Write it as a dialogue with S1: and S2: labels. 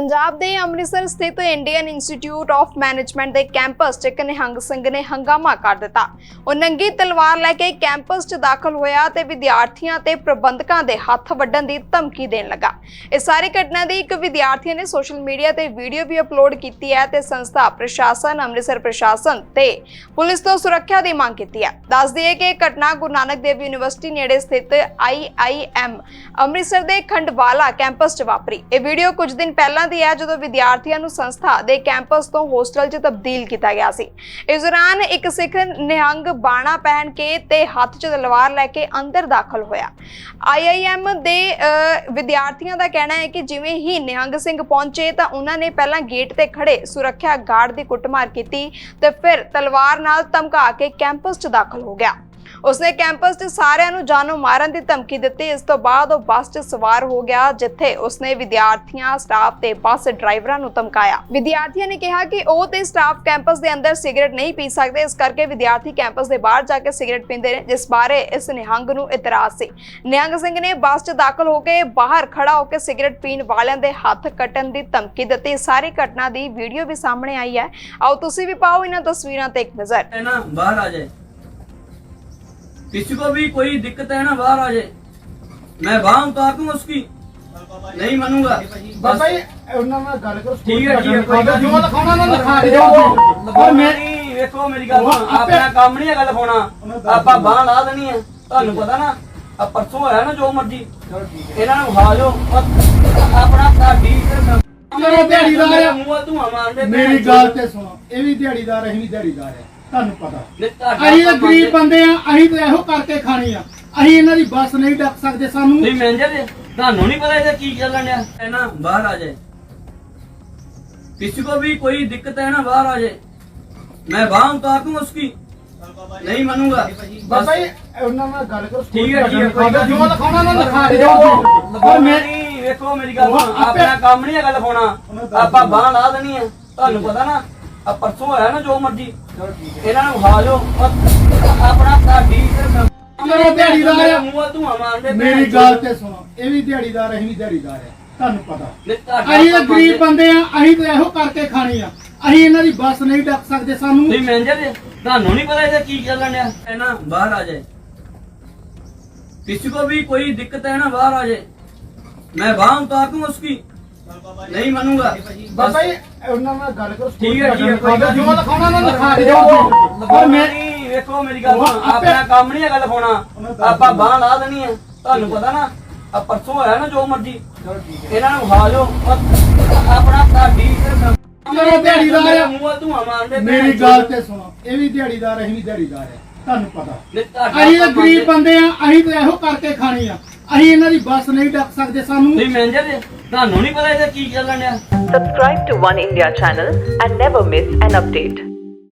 S1: ਪੰਜਾਬ ਦੇ ਅੰਮ੍ਰਿਤਸਰ ਸਥਿਤ Indian Institute of Management ਦੇ ਕੈਂਪਸ 'ਚ ਇੱਕ ਨਿਹੰਗ ਸਿੰਘ ਨੇ ਹੰਗਾਮਾ ਕਰ ਦਿੱਤਾ। ਉਹ ਨੰਗੀ ਤਲਵਾਰ ਲੈ ਕੇ ਕੈਂਪਸ 'ਚ ਦਾਖਲ ਹੋਇਆ ਤੇ ਵਿਦਿਆਰਥੀਆਂ ਤੇ ਪ੍ਰਬੰਧਕਾਂ ਦੇ ਹੱਥ ਵੱਢਣ ਦੀ ਧਮਕੀ ਦੇਣ ਲੱਗਾ। ਇਸ ਸਾਰੀ ਘਟਨਾ ਦੀ ਇੱਕ ਵਿਦਿਆਰਥੀ ਨੇ ਸੋਸ਼ਲ ਮੀਡੀਆ ਤੇ ਵੀਡੀਓ ਵੀ ਅਪਲੋਡ ਕੀਤੀ ਹੈ ਤੇ ਸੰਸਥਾ ਪ੍ਰਸ਼ਾਸਨ, ਅੰਮ੍ਰਿਤਸਰ ਪ੍ਰਸ਼ਾਸਨ ਤੇ ਪੁਲਿਸ ਤੋਂ ਸੁਰੱਖਿਆ ਦੀ ਮੰਗ ਕੀਤੀ ਹੈ। ਦੱਸ ਦਈਏ ਕਿ ਇਹ ਘਟਨਾ ਗੁਰੂ ਨਾਨਕ ਦੇਵ ਯੂਨੀਵਰਸਿਟੀ ਨੇੜੇ ਸਥਿਤ IIM ਅੰਮ੍ਰਿਤਸਰ ਦੇ ਖੰਡਵਾਲਾ ਕੈਂਪਸ 'ਚ ਵਾਪਰੀ। ਇਹ ਵੀਡੀਓ ਕੁਝ ਦਿਨ ਪਹਿਲਾਂ ਦੀ ਹੈ ਜਦੋਂ ਵਿਦਿਆਰਥੀਆਂ ਨੂੰ ਸੰਸਥਾ ਦੇ ਕੈਂਪਸ ਤੋਂ ਹੋਸਟਲ 'ਚ ਤਬਦੀਲ ਕੀਤਾ ਗਿਆ ਸੀ। ਇਸ ਦੌਰਾਨ ਇੱਕ ਸਿੱਖ ਨਿਹੰਗ ਬਾਣਾ ਪਹਿਨ ਕੇ ਤੇ ਹੱਥ 'ਚ ਤਲਵਾਰ ਲੈ ਕੇ ਅੰਦਰ ਦਾਖਲ ਹੋਇਆ। IIM ਦੇ ਅਹ, ਵਿਦਿਆਰਥੀਆਂ ਦਾ ਕਹਿਣਾ ਹੈ ਕਿ ਜਿਵੇਂ ਹੀ ਨਿਹੰਗ ਸਿੰਘ ਪਹੁੰਚੇ ਤਾਂ ਉਹਨਾਂ ਨੇ ਪਹਿਲਾਂ ਗੇਟ ਤੇ ਖੜੇ ਸੁਰੱਖਿਆ ਗਾਰਡ ਦੀ ਕੁੱਟਮਾਰ ਕੀਤੀ ਤੇ ਫਿਰ ਤਲਵਾਰ ਨਾਲ ਧਮਕਾ ਕੇ ਕੈਂਪਸ 'ਚ ਦਾਖਲ ਹੋ ਗਿਆ। ਉਸਨੇ ਕੈਂਪਸ 'ਚ ਸਾਰਿਆਂ ਨੂੰ ਜਾਨੋਂ ਮਾਰਨ ਦੀ ਧਮਕੀ ਦਿੱਤੀ। ਇਸ ਤੋਂ ਬਾਅਦ ਉਹ ਬੱਸ 'ਚ ਸਵਾਰ ਹੋ ਗਿਆ, ਜਿੱਥੇ ਉਸਨੇ ਵਿਦਿਆਰਥੀਆਂ, ਸਟਾਫ ਤੇ ਬੱਸ ਡਰਾਈਵਰਾਂ ਨੂੰ ਧਮਕਾਇਆ। ਵਿਦਿਆਰਥੀਆਂ ਨੇ ਕਿਹਾ ਕਿ ਉਹ ਤੇ ਸਟਾਫ ਕੈਂਪਸ ਦੇ ਅੰਦਰ ਸਿਗਰਟ ਨਹੀਂ ਪੀ ਸਕਦੇ। ਇਸ ਕਰਕੇ ਵਿਦਿਆਰਥੀ ਕੈਂਪਸ ਦੇ ਬਾਹਰ ਜਾ ਕੇ ਸਿਗਰਟ ਪੀਂਦੇ ਨੇ, ਜਿਸ ਬਾਰੇ ਇਸ ਨਿਹੰਗ ਨੂੰ ਇਤਰਾਜ਼ ਸੀ। ਨਿਹੰਗ ਸਿੰਘ ਨੇ ਬੱਸ 'ਚ ਦਾਖਲ ਹੋ ਕੇ ਬਾਹਰ ਖੜਾ ਹੋ ਕੇ ਸਿਗਰਟ ਪੀਣ ਵਾਲਿਆਂ ਦੇ ਹੱਥ ਕੱਟਣ ਦੀ ਧਮਕੀ ਦਿੱਤੀ। ਸਾਰੀ ਘਟਨਾ ਦੀ ਵੀਡੀਓ ਵੀ ਸਾਹਮਣੇ ਆਈ ਹੈ। ਆਓ ਤੁਸੀਂ ਵੀ ਪਾਓ ਇਹਨਾਂ ਤਸਵੀਰਾਂ ਤੇ ਇੱਕ ਨਜ਼ਰ।
S2: ਹੈ ਨਾ ਬਾਹਰ ਆ ਜਾਏ। किसी को भी कोई दिक्कत है ना बाहर आ जाए मैं वहां उतार दूंगा उसकी नहीं मानूंगा
S3: ਬਾਬਾ ਜੀ ਉਹਨਾਂ ਨਾਲ ਗੱਲ ਕਰੋ
S2: ਠੀਕ ਹੈ ਠੀਕ ਹੈ ਕੋਈ ਗੱਲ
S3: ਜੋ ਲਿਖਾਉਣਾ ਨਾ ਲਿਖਾ ਦਿਓ
S2: ਲਗਾਉਣਾ
S3: ਔਰ ਮੈਂ
S2: ਨਹੀਂ ਵੇਖੋ ਮੇਰੀ ਗੱਲ
S3: ਉਹ
S2: ਸੁਣ,
S3: ਆਪੇ-
S2: ਆਪਣਾ ਕੰਮ ਨਹੀਂ ਹੈਗਾ ਲਿਖਾਉਣਾ ਆਪਾਂ ਬਾਹ ਲਾ ਦੇਣੀ ਹੈ ਤੁਹਾਨੂੰ ਪਤਾ ਨਾ ਆ ਪਰਸੋਂ ਹੋਇਆ ਨਾ ਜੋ ਮਰਜੀ ਇਹਨਾਂ ਨੂੰ ਖਾ ਲਿਓ ਔਰ ਆਪਣਾ ਸਾਡੀ
S3: ਮੇਰਾ ਦਿਹਾੜੀਦਾਰ ਆ।
S2: ਮੂੰਹ ਧੂਆ ਮਾਰਦੇ
S3: ਮੇਰੀ ਗੱਲ ਤੇ ਸੁਣੋ ਇਹ ਵੀ ਦਿਹਾੜੀਦਾਰ ਅਸੀਂ ਵੀ ਦਿਹਾੜੀਦਾਰ ਆ ਤੁਹਾਨੂੰ ਪਤਾ
S2: ਨਹੀਂ, ਤੁਹਾਡਾ
S3: ਅਸੀਂ ਤਾਂ
S2: ਆਪਾਂ
S3: ਗਰੀਬ ਬੰਦੇ ਆ ਅਸੀਂ ਤਾਂ ਇਹੋ ਕਰਕੇ ਖਾਣੀ ਆ ਅਸੀਂ ਇਹਨਾਂ ਦੀ ਬੱਸ ਨਹੀਂ ਡੱਕ ਸਕਦੇ ਸਾਨੂੰ
S2: ਤੁਸੀਂ ਮੈਨੇਜਰ ਦੇ ਤੁਹਾਨੂੰ ਨਹੀਂ ਪਤਾ ਇਹਦਾ ਕੀ ਚੱਲਣ ਡਿਆ ਹੈ ਨਾ ਬਾਹਰ ਆ ਜਾਏ किसी को भी कोई दिक्कत है ना बाहर आ जाए मैं वहां उतार दूंगा उसकी नहीं मानूंगा
S3: ਬਾਬਾ ਜੀ ਉਹਨਾਂ ਨਾਲ ਗੱਲ ਕਰੋ
S2: ਠੀਕ ਹੈ ਠੀਕ ਹੈ ਕੋਈ ਗੱਲ
S3: ਜੋ ਲਿਖਾਉਣਾ ਨਾ ਲਿਖਾ ਦਿਓ ਔਰ
S2: ਲਗਾਉਣਾ
S3: ਮੈਂ
S2: ਨਹੀਂ ਵੇਖੋ ਮੇਰੀ ਗੱਲ
S3: ਉਹ
S2: ਸੁਣ,
S3: ਆਪੇ-
S2: ਆਪਣਾ ਕੰਮ ਨਹੀਂ ਹੈਗਾ ਲਿਖਾਉਣਾ ਆਪਾਂ ਬਾਹ ਲਾ ਦੇਣੀ ਹੈ ਤੁਹਾਨੂੰ ਪਤਾ ਨਾ ਆ ਪਰਸੋਂ ਹੋਇਆ ਨਾ ਜੋ ਮਰਜੀ ਇਹਨਾਂ ਨੂੰ ਖਾ ਲਿਓ ਔਰ ਆਪਣਾ ਸਾਡੀ
S3: ਮੇਰਾ ਦਿਹਾੜੀਦਾਰ ਆ।
S2: ਮੂੰਹ ਧੂਆ ਮਾਰਦੇ
S3: ਮੇਰੀ ਗੱਲ ਤੇ ਸੁਣੋ ਇਹ ਵੀ ਦਿਹਾੜੀਦਾਰ ਅਸੀਂ ਵੀ ਦਿਹਾੜੀਦਾਰ ਆ ਤੁਹਾਨੂੰ ਪਤਾ
S2: ਨਹੀਂ, ਤੁਹਾਡਾ
S3: ਅਸੀਂ ਤਾਂ
S2: ਆਪਾਂ
S3: ਗਰੀਬ ਬੰਦੇ ਆ ਅਸੀਂ ਤਾਂ ਇਹੋ ਕਰਕੇ ਖਾਣੀ ਆ ਅਸੀਂ ਇਹਨਾਂ ਦੀ ਬੱਸ ਨਹੀਂ ਡੱਕ ਸਕਦੇ ਸਾਨੂੰ
S2: ਤੁਸੀਂ ਮੈਨੇਜਰ ਦੇ ਤੁਹਾਨੂੰ ਨਹੀਂ ਪਤਾ ਇਹਦਾ ਕੀ ਚੱਲਣ ਡਿਆ है ना बाहर आ जाए किसी को भी कोई दिक्कत है ना बाहर आ जाए मैं वहां उतार दूंगा उसकी ਨਹੀਂ ਮੰਨੂਗਾ।
S3: ਬਾਬਾ ਜੀ ਉਹਨਾਂ ਨਾਲ ਗੱਲ ਕਰੋ
S2: ਠੀਕ ਹੈ, ਠੀਕ ਹੈ, ਕੋਈ ਗੱਲ
S3: ਜੋ ਨਾ ਲਿਖਾ ਦੇ
S2: ਪਰ
S3: ਮੈਂ
S2: ਵੇਖੋ ਮੇਰੀ ਗੱਲ ਸੁਣੋ, ਆਪਣਾ ਕੰਮ ਨਹੀਂ ਹੈਗਾ ਲਿਖਾਉਣਾ। ਆਪਾਂ ਬਾਹ ਲਾ ਦੇਣੀ ਹੈ। ਤੁਹਾਨੂੰ ਪਤਾ ਨਾ ਆ ਪਰਸੋਂ ਆਇਆ ਨਾ ਜੋ ਮਰਜ਼ੀ। ਇਹਨਾਂ ਨੂੰ ਖਾ ਲਓ ਪਰ ਆਪਣਾ ਤੁਹਾਡੀ
S3: ਚਲੋ ਦਿਹਾੜੀਦਾਰ ਆ।
S2: ਮੂੰਹ ਧੂਆ ਮਾਰਦੇ
S3: ਮੇਰੀ ਗੱਲ ਤੇ ਸੁਣੋ। ਇਹ ਵੀ ਦਿਹਾੜੀਦਾਰ ਅਸੀਂ ਵੀ ਦਿਹਾੜੀਦਾਰ ਹੈ ਤੁਹਾਨੂੰ ਪਤਾ। ਅਸੀਂ ਗਰੀਬ ਬੰਦੇ ਆ ਅਸੀਂ ਤਾਂ ਇਹੋ ਕਰਕੇ ਖਾਣੀ ਆ। ਅਸੀਂ ਇਹਨਾਂ ਦੀ ਬੱਸ ਨਹੀਂ ਡੱਕ ਸਕਦੇ ਸਾਨੂੰ
S2: ਤੁਸੀਂ ਮੈਨੇਜਰ ਦੇ ਤੁਹਾਨੂੰ ਨਹੀਂ ਪਤਾ ਇਹਦਾ ਕੀ ਚੱਲਣ ਡਿਆ
S4: Subscribe to One India channel and never miss an update.